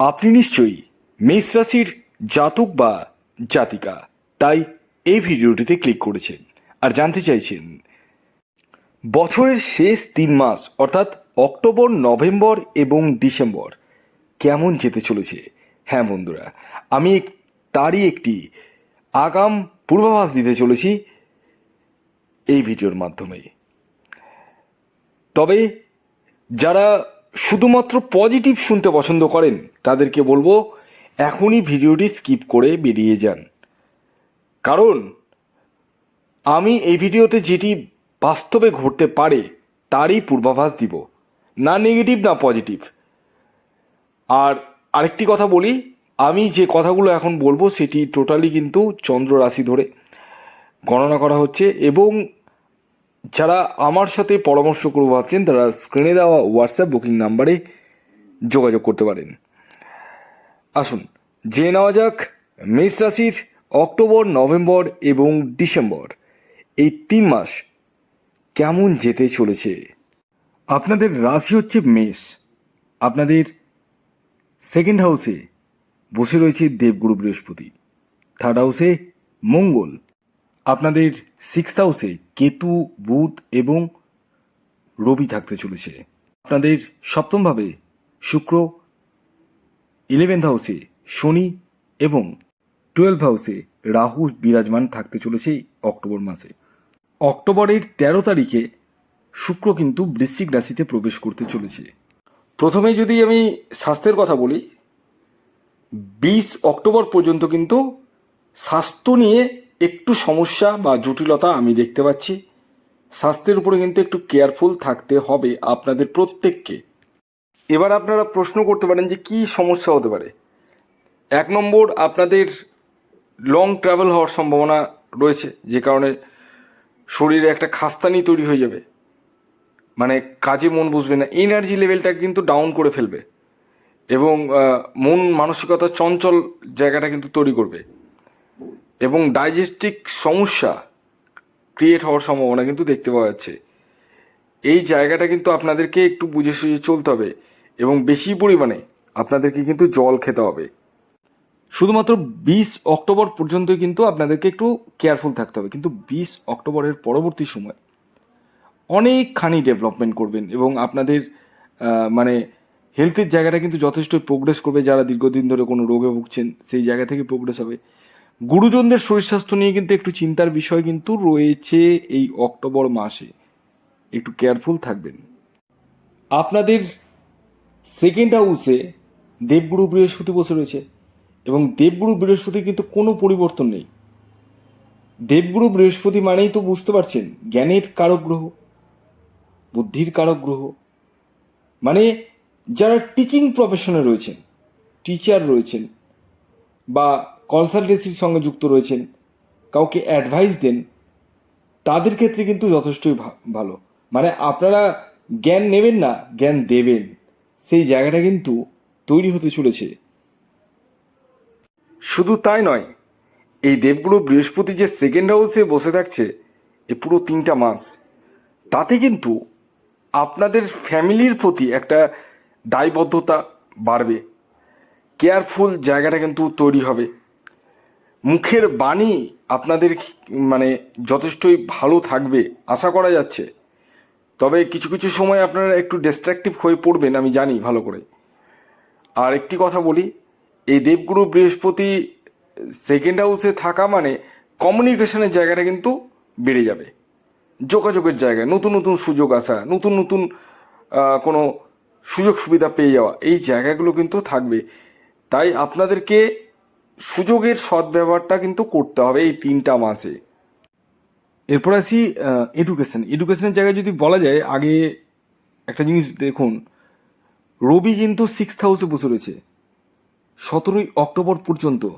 আপনি নিশ্চয়ই মেষ রাশির জাতক বা জাতিকা, তাই এই ভিডিওটিতে ক্লিক করেছেন আর জানতে চাইছেন। বছরের শেষ তিন মাস, অর্থাৎ অক্টোবর, নভেম্বর এবং ডিসেম্বর, কেমন যেতে চলেছে? হ্যাঁ বন্ধুরা, আমি তারই একটি আগাম পূর্বাভাস দিতে চলেছি এই ভিডিওর মাধ্যমে। তবে যারা শুধুমাত্র পজিটিভ শুনতে পছন্দ করেন, তাদেরকে বলব এখনই ভিডিওটি স্কিপ করে বেরিয়ে যান। কারণ, আমি এই ভিডিওতে যেটি বাস্তবে ঘটতে পারে, তারই পূর্বাভাস দিব। না নেগেটিভ, না পজিটিভ। আর আরেকটি কথা বলি, আমি যে কথাগুলো এখন বলব সেটি টোটালি কিন্তু চন্দ্র রাশি ধরে গণনা করা হচ্ছে এবং যারা আমার সাথে পরামর্শ করব ভাবছেন, তারা স্ক্রিনে দেওয়া হোয়াটসঅ্যাপ বুকিং নাম্বারে যোগাযোগ করতে পারেন। আসুন, জেনে নেওয়া যাক মেষ রাশির অক্টোবর, নভেম্বর এবং ডিসেম্বর। এই তিন মাস কেমন যেতে চলেছে? আপনাদের রাশি হচ্ছে মেষ। আপনাদের সেকেন্ড হাউসে বসে রয়েছে দেবগুরু বৃহস্পতি। থার্ড হাউসে মঙ্গল। আপনাদের সিক্স হাউসে কেতু, বুধ এবং রবি থাকতে চলেছে। আপনাদের সপ্তমভাবে শুক্র ইলেভেন্থ হাউসে শনি এবং টুয়েলভ হাউসে রাহু বিরাজমান থাকতে চলেছে অক্টোবর মাসে। অক্টোবরের তেরো তারিখে শুক্র কিন্তু বৃশ্চিক রাশিতে প্রবেশ করতে চলেছে। প্রথমে যদি আমি স্বাস্থ্যের কথা বলি, বিশ অক্টোবর পর্যন্ত কিন্তু স্বাস্থ্য নিয়ে একটু সমস্যা বা জটিলতা আমি দেখতে পাচ্ছি। স্বাস্থ্যের উপরে কিন্তু একটু কেয়ারফুল থাকতে হবে আপনাদের প্রত্যেককে। এবার আপনারা প্রশ্ন করতে পারেন যে কি সমস্যা হতে পারে। এক নম্বর, আপনাদের লং ট্রাভেল হওয়ার সম্ভাবনা রয়েছে, যে কারণে শরীরে একটা খাস্তানি তৈরি হয়ে যাবে। মানে কাজে মন বুঝবে না এনার্জি লেভেলটা কিন্তু ডাউন করে ফেলবে। এবং মন মানসিকতা চঞ্চল জায়গাটা কিন্তু তৈরি করবে। এবং ডাইজেস্টিক সমস্যা ক্রিয়েট হওয়ার সম্ভাবনা কিন্তু দেখতে পাওয়া যাচ্ছে। এই জায়গাটা কিন্তু আপনাদেরকে একটু বুঝে সুঝে চলতে হবে এবং বেশি পরিমাণে আপনাদেরকে কিন্তু জল খেতে হবে। শুধুমাত্র বিশ অক্টোবর পর্যন্ত কিন্তু আপনাদেরকে একটু কেয়ারফুল থাকতে হবে। কিন্তু বিশ অক্টোবরের পরবর্তী সময় অনেকখানি ডেভেলপমেন্ট করবেন এবং আপনাদের মানে হেলথের জায়গাটা কিন্তু যথেষ্ট প্রোগ্রেস করবে। যারা দীর্ঘদিন ধরে কোনো রোগে ভুগছেন, সেই জায়গা থেকে প্রোগ্রেস হবে। গুরুজনদের শরীর স্বাস্থ্য নিয়ে কিন্তু একটু চিন্তার বিষয় কিন্তু রয়েছে এই অক্টোবর মাসে। একটু কেয়ারফুল থাকবেন। আপনাদের সেকেন্ড হাউসে দেবগুরু বৃহস্পতি বসে রয়েছে এবং দেবগুরু বৃহস্পতির কিন্তু কোনো পরিবর্তন নেই। দেবগুরু বৃহস্পতি মানেই তো বুঝতে পারছেন, জ্ঞানের কারক গ্রহ, বুদ্ধির কারক গ্রহ। মানে যারা টিচিং প্রফেশনে রয়েছেন টিচার রয়েছেন বা কনসালটেন্সির সঙ্গে যুক্ত রয়েছেন, কাউকে অ্যাডভাইস দেন, তাদের ক্ষেত্রে কিন্তু যথেষ্টই ভালো। মানে আপনারা জ্ঞান নেবেন না, জ্ঞান দেবেন। সেই জায়গাটা কিন্তু তৈরি হতে চলেছে। শুধু তাই নয়, এই দেবগুরু বৃহস্পতি যে সেকেন্ড হাউসে বসে থাকছে, এ পুরো তিনটা মাস, তাতে কিন্তু আপনাদের ফ্যামিলির প্রতি একটা দায়বদ্ধতা বাড়বে। কেয়ারফুল জায়গাটা কিন্তু তৈরি হবে। মুখের বাণী আপনাদের মানে যথেষ্টই ভালো থাকবে, আশা করা যাচ্ছে। তবে কিছু কিছু সময় আপনারা একটু ডিস্ট্রাকটিভ হয়ে পড়বেন, আমি জানি, ভালো করে। আর একটি কথা বলি, এই দেবগুরু বৃহস্পতি সেকেন্ড হাউসে থাকা মানে কমিউনিকেশনের জায়গাটা কিন্তু বেড়ে যাবে। যোগাযোগের জায়গায়, নতুন নতুন সুযোগ আসা, নতুন নতুন কোনো সুযোগ সুবিধা পেয়ে যাওয়া, এই জায়গাগুলো কিন্তু থাকবে। তাই আপনাদেরকে সুযোগের সদ্ব্যবহারটা কিন্তু করতে হবে এই তিনটা মাসে। এরপর আসি এডুকেশন এডুকেশনের জায়গায় যদি বলা যায়, আগে একটা জিনিস দেখুন, রবি কিন্তু সিক্স হাউসে বসে রয়েছে। সতেরোই অক্টোবর পর্যন্ত।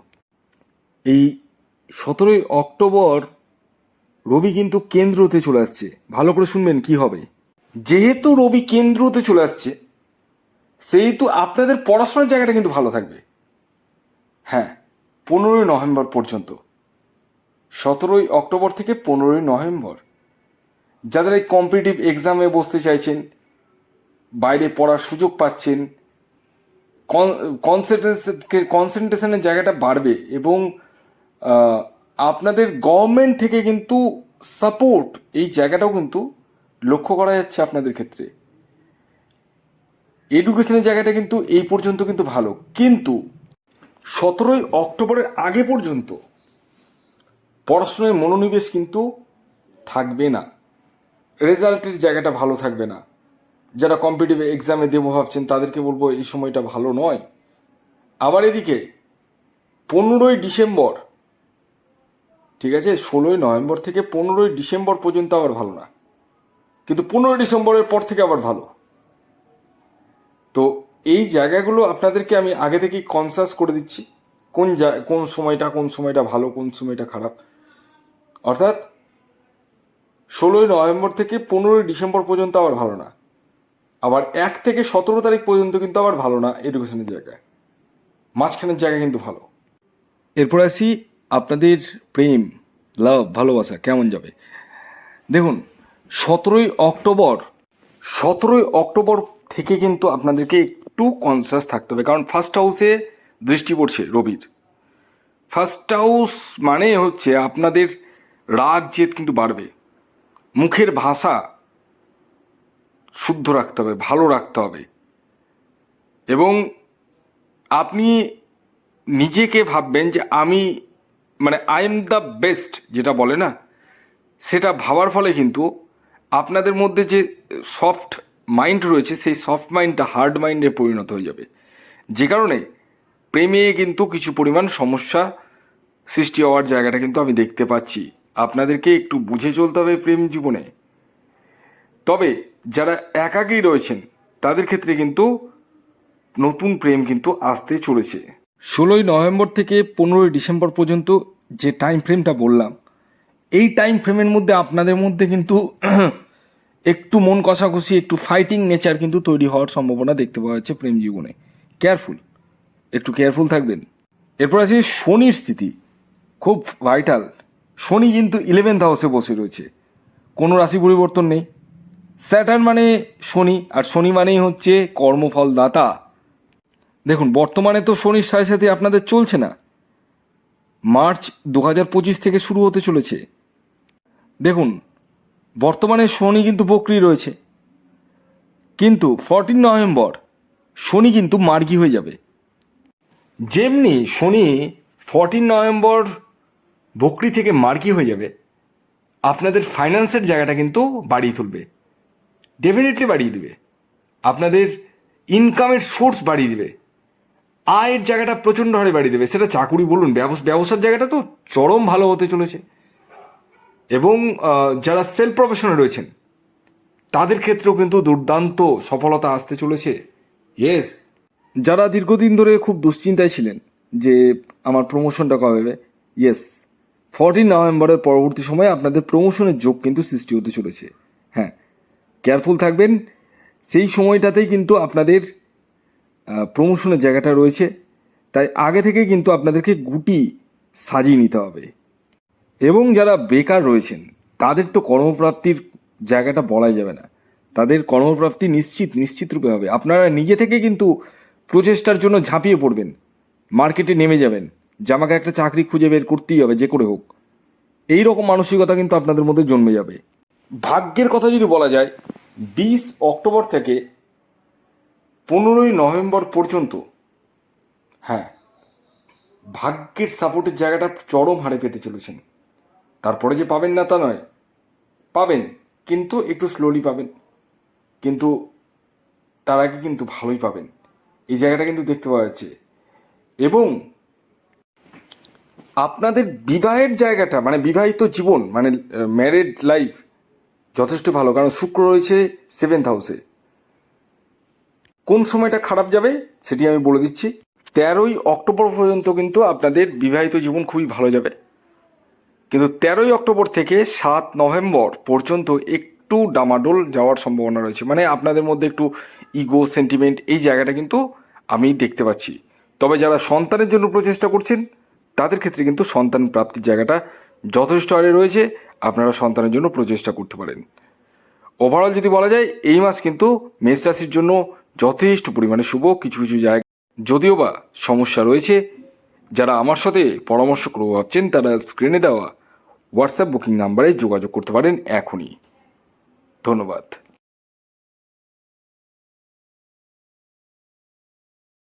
এই সতেরোই অক্টোবর রবি কিন্তু কেন্দ্রতে চলে আসছে। ভালো করে শুনবেন কি হবে। যেহেতু রবি কেন্দ্রতে চলে আসছে, সেহেতু আপনাদের পড়াশোনার জায়গাটা কিন্তু ভালো থাকবে। হ্যাঁ। পনেরোই নভেম্বর পর্যন্ত। সতেরোই অক্টোবর থেকে পনেরোই নভেম্বর। যাদের এই কম্পিটিটিভ এক্সামে বসতে চাইছেন, বাইরে পড়ার সুযোগ পাচ্ছেন কনসেন্ট্রেশন কনসেন্ট্রেশনের জায়গাটা বাড়বে এবং আপনাদের গভর্নমেন্ট থেকে কিন্তু সাপোর্ট এই জায়গাটাও কিন্তু লক্ষ্য করা যাচ্ছে আপনাদের ক্ষেত্রে। এডুকেশনের জায়গাটা কিন্তু এই পর্যন্ত কিন্তু ভালো। কিন্তু সতেরোই অক্টোবরের আগে পর্যন্ত পড়াশোনায় মনোনিবেশ কিন্তু থাকবে না। রেজাল্টের জায়গাটা ভালো থাকবে না। যারা কম্পিটিভ এক্সামে দেবো ভাবছেন, তাদেরকে বলব এই সময়টা ভালো নয়। আবার এদিকে পনেরোই ডিসেম্বর, ঠিক আছে, ষোলোই নভেম্বর থেকে পনেরোই ডিসেম্বর পর্যন্ত আবার ভালো না। কিন্তু পনেরোই ডিসেম্বরের পর থেকে আবার ভালো। তো এই জায়গাগুলো আপনাদেরকে আমি আগে থেকেই কনসাস করে দিচ্ছি। কোন কোন সময়টা কোন সময়টা ভালো, কোন সময়টা খারাপ। অর্থাৎ ষোলোই নভেম্বর থেকে পনেরোই ডিসেম্বর পর্যন্ত আবার ভালো না। আবার এক থেকে সতেরো তারিখ পর্যন্ত কিন্তু আবার ভালো না এডুকেশনের জায়গায়। মাঝখানের জায়গা কিন্তু ভালো। এরপর আসি আপনাদের প্রেম লাভ ভালোবাসা কেমন যাবে? দেখুন, সতেরোই অক্টোবর সতেরোই অক্টোবর থেকে কিন্তু আপনাদেরকে একটু কনসাস থাকতে হবে। কারণ ফার্স্ট হাউসে দৃষ্টি পড়ছে রবির। ফার্স্ট হাউস মানে হচ্ছে আপনাদের রাগ জেদ কিন্তু বাড়বে। মুখের ভাষা শুদ্ধ রাখতে হবে, ভালো রাখতে হবে। এবং আপনি নিজেকে ভাববেন যে আমি মানে আই এম দ্য বেস্ট যেটা বলে না, সেটা ভাবার ফলে কিন্তু আপনাদের মধ্যে যে সফট মাইন্ড রয়েছে, সেই সফট মাইন্ডটা হার্ড মাইন্ডে পরিণত হয়ে যাবে। যে কারণে প্রেমে কিন্তু কিছু পরিমাণ সমস্যা সৃষ্টি হওয়ার জায়গাটা কিন্তু আমি দেখতে পাচ্ছি। আপনাদেরকে একটু বুঝে চলতে হবে প্রেম জীবনে। তবে যারা একাকী রয়েছেন, তাদের ক্ষেত্রে কিন্তু নতুন প্রেম কিন্তু আসতে চলেছে। ষোলোই নভেম্বর থেকে পনেরোই ডিসেম্বর পর্যন্ত যে টাইম ফ্রেমটা বললাম, এই টাইম ফ্রেমের মধ্যে আপনাদের মধ্যে কিন্তু একটু মন কষাকষি, একটু ফাইটিং নেচার কিন্তু তৈরি হওয়ার সম্ভাবনা দেখতে পাওয়া যাচ্ছে প্রেম জীবনে কেয়ারফুল একটু কেয়ারফুল থাকবেন। এরপর আছে শনির স্থিতি, খুব ভাইটাল শনি কিন্তু ইলেভেন্থ হাউসে বসে রয়েছে, কোনো রাশি পরিবর্তন নেই। স্যাটার্ন মানে শনি, আর শনি মানেই হচ্ছে কর্মফল দাতা দেখুন, বর্তমানে তো শনির সাথে সাথে আপনাদের চলছে না। মার্চ দু হাজার পঁচিশ থেকে শুরু হতে চলেছে। দেখুন বর্তমানে শনি কিন্তু বকরি রয়েছে। কিন্তু ফর্টিন নভেম্বর শনি কিন্তু মার্গি হয়ে যাবে। যেমনি শনি ফর্টিন নভেম্বর বকরি থেকে মার্কি হয়ে যাবে, আপনাদের ফাইন্যান্সের জায়গাটা কিন্তু বাড়িয়ে তুলবে। ডেফিনেটলি বাড়িয়ে দেবে। আপনাদের ইনকামের সোর্স বাড়িয়ে দেবে। আয়ের জায়গাটা প্রচণ্ড হারে বাড়িয়ে দেবে। সেটা চাকুরি বলুন, ব্যবসা, ব্যবসার জায়গাটা তো চরম ভালো হতে চলেছে। এবং যারা সেলফ প্রফেশনে রয়েছেন, তাদের ক্ষেত্রেও কিন্তু দুর্দান্ত সফলতা আসতে চলেছে। ইয়েস যারা দীর্ঘদিন ধরে খুব দুশ্চিন্তায় ছিলেন যে আমার প্রমোশনটা কবে হবে ইয়েস ফর্টিন নভেম্বরের পরবর্তী সময়ে আপনাদের প্রমোশনের যোগ কিন্তু সৃষ্টি হতে চলেছে। হ্যাঁ কেয়ারফুল থাকবেন, সেই সময়টাতেই কিন্তু আপনাদের প্রমোশনের জায়গাটা রয়েছে, তাই আগে থেকে কিন্তু আপনাদেরকে গুটি সাজিয়ে নিতে হবে। এবং যারা বেকার রয়েছেন, তাদের তো কর্মপ্রাপ্তির জায়গাটা বলাই যাবে না। তাদের কর্মপ্রাপ্তি নিশ্চিত নিশ্চিত রূপে হবে। আপনারা নিজে থেকে কিন্তু প্রচেষ্টার জন্য ঝাঁপিয়ে পড়বেন, মার্কেটে নেমে যাবেন যে আমাকে একটা চাকরি খুঁজে বের করতেই হবে, যে করে হোক। এই রকম মানসিকতা কিন্তু আপনাদের মধ্যে জন্মে যাবে। ভাগ্যের কথা যদি বলা যায়, বিশ অক্টোবর থেকে পনেরোই নভেম্বর পর্যন্ত হ্যাঁ ভাগ্যের সাপোর্টের জায়গাটা চরম হারে পেতে চলেছেন। তারপরে যে পাবেন না তা নয়। পাবেন, কিন্তু একটু স্লোলি পাবেন। কিন্তু তার আগে কিন্তু ভালোই পাবেন। এই জায়গাটা কিন্তু দেখতে পাওয়া যাচ্ছে। এবং আপনাদের বিবাহের জায়গাটা মানে বিবাহিত জীবন মানে ম্যারেড লাইফ যথেষ্ট ভালো। কারণ শুক্র রয়েছে সেভেন্থ হাউসে কোন সময়টা খারাপ যাবে সেটি আমি বলে দিচ্ছি। তেরোই অক্টোবর পর্যন্ত কিন্তু আপনাদের বিবাহিত জীবন খুবই ভালো যাবে। কিন্তু তেরোই অক্টোবর থেকে সাত নভেম্বর পর্যন্ত একটু ডামাডোল যাওয়ার সম্ভাবনা রয়েছে। মানে আপনাদের মধ্যে একটু ইগো সেন্টিমেন্ট এই জায়গাটা কিন্তু আমি দেখতে পাচ্ছি। তবে যারা সন্তানের জন্য প্রচেষ্টা করছেন, তাদের ক্ষেত্রে কিন্তু সন্তান প্রাপ্তির জায়গাটা যথেষ্ট হারে রয়েছে। আপনারা সন্তানের জন্য প্রচেষ্টা করতে পারেন। ওভারঅল যদি বলা যায়, এই মাস কিন্তু মেষ রাশির জন্য যথেষ্ট পরিমাণে শুভ কিছু কিছু জায়গা। যদিও বা সমস্যা রয়েছে, যারা আমার সাথে পরামর্শ করব ভাবছেন, তারা স্ক্রিনে দেওয়া হোয়াটসঅ্যাপ বুকিং নাম্বারে যোগাযোগ করতে পারেন এখনই। ধন্যবাদ।